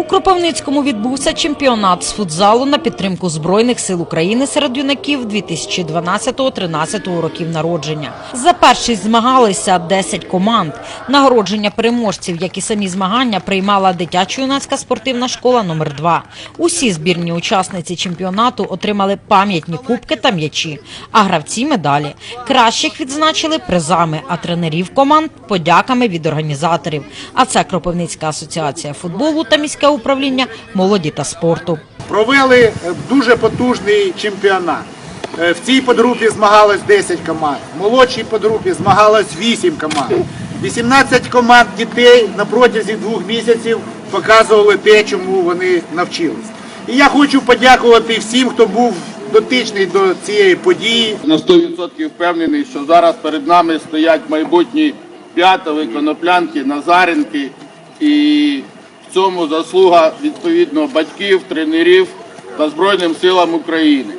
У Кропивницькому відбувся чемпіонат з футзалу на підтримку Збройних сил України серед юнаків 2012-13 років народження. За першість змагалися 10 команд. Нагородження переможців, як і самі змагання, приймала дитячо-юнацька спортивна школа номер 2 Усі збірні учасниці чемпіонату отримали пам'ятні кубки та м'ячі, а гравці медалі. Кращих відзначили призами, а тренерів команд подяками від організаторів. А це Кропивницька асоціація футболу та міське управління молоді та спорту. Провели е, дуже потужний чемпіонат. Е, В цій подгрупі змагалось 10 команд, в молодшій подгрупі змагалось 8 команд. 18 команд дітей на протязі двох місяців показували те, чому вони навчились. І я хочу подякувати всім, хто був дотичний до цієї події. На 100% впевнений, що зараз перед нами стоять майбутні п'ятови, коноплянки, назаренки. І цьому заслуга відповідно батьків, тренерів та Збройним силам України.